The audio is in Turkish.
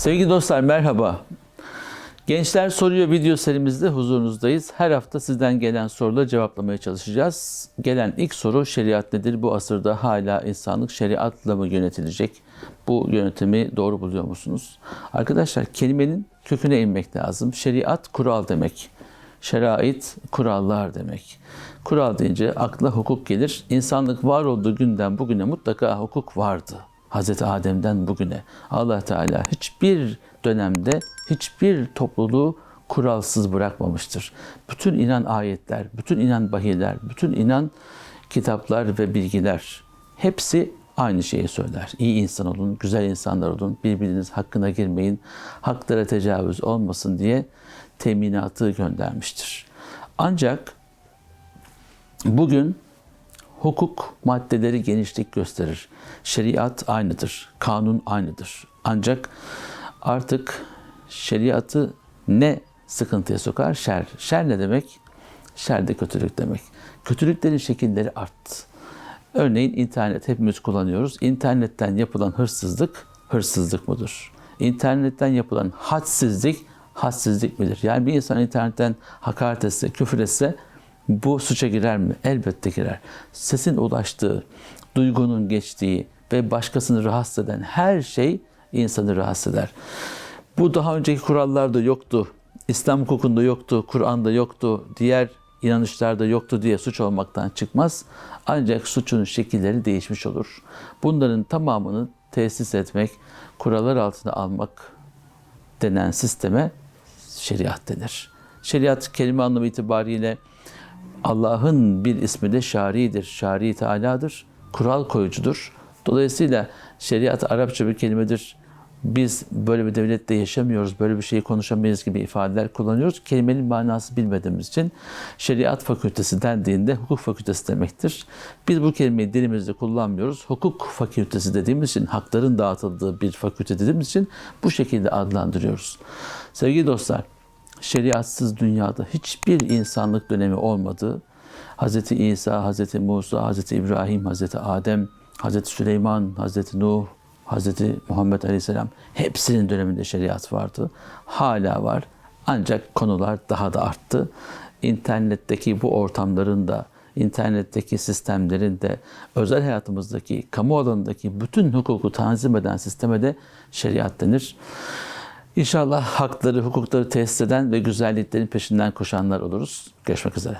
Sevgili dostlar merhaba. Gençler Soruyor video serimizde huzurunuzdayız. Her hafta sizden gelen soruları cevaplamaya çalışacağız. Gelen ilk soru şeriat nedir? Bu asırda hala insanlık şeriatla mı yönetilecek? Bu yönetimi doğru buluyor musunuz? Arkadaşlar kelimenin köküne inmek lazım. Şeriat kural demek. Şerait kurallar demek. Kural deyince akla hukuk gelir. İnsanlık var olduğu günden bugüne mutlaka hukuk vardı. Hazreti Adem'den bugüne Allah Teala hiçbir dönemde hiçbir topluluğu kuralsız bırakmamıştır. Bütün inan ayetler, bütün inan bahiyler, bütün inan kitaplar ve bilgiler hepsi aynı şeyi söyler. İyi insan olun, güzel insanlar olun, birbiriniz hakkına girmeyin, haklara tecavüz olmasın diye teminatı göndermiştir. Ancak bugün hukuk maddeleri genişlik gösterir. Şeriat aynıdır, kanun aynıdır. Ancak artık şeriatı ne sıkıntıya sokar? Şer. Şer ne demek? Şer de kötülük demek. Kötülüklerin şekilleri arttı. Örneğin internet hepimiz kullanıyoruz. İnternetten yapılan hırsızlık hırsızlık mıdır? İnternetten yapılan hadsizlik hadsizlik midir? Yani bir insan internetten hakaret etse, küfür etse bu suça girer mi? Elbette girer. Sesin ulaştığı, duygunun geçtiği ve başkasını rahatsız eden her şey insanı rahatsız eder. Bu daha önceki kurallarda yoktu. İslam hukukunda yoktu, Kur'an'da yoktu, diğer inanışlarda yoktu diye suç olmaktan çıkmaz. Ancak suçun şekilleri değişmiş olur. Bunların tamamını tesis etmek, kurallar altına almak denen sisteme şeriat denir. Şeriat kelime anlamı itibariyle Allah'ın bir ismi de şaridir, şari Teala'dır, kural koyucudur. Dolayısıyla şeriat Arapça bir kelimedir. Biz böyle bir devlette yaşamıyoruz, böyle bir şeyi konuşamayız gibi ifadeler kullanıyoruz. Kelimenin manası bilmediğimiz için şeriat fakültesi dendiğinde hukuk fakültesi demektir. Biz bu kelimeyi dilimizde kullanmıyoruz. Hukuk fakültesi dediğimiz için, hakların dağıtıldığı bir fakülte dediğimiz için bu şekilde adlandırıyoruz. Sevgili dostlar, şeriatsız dünyada hiçbir insanlık dönemi olmadı. Hz. İsa, Hz. Musa, Hz. İbrahim, Hz. Adem, Hz. Süleyman, Hz. Nuh, Hz. Muhammed Aleyhisselam hepsinin döneminde şeriat vardı. Hala var. Ancak konular daha da arttı. İnternetteki bu ortamların da internetteki sistemlerin de özel hayatımızdaki, kamu alanındaki bütün hukuku tanzim eden sisteme de şeriat denir. İnşallah hakları, hukukları tesis eden ve güzelliklerin peşinden koşanlar oluruz. Görüşmek üzere.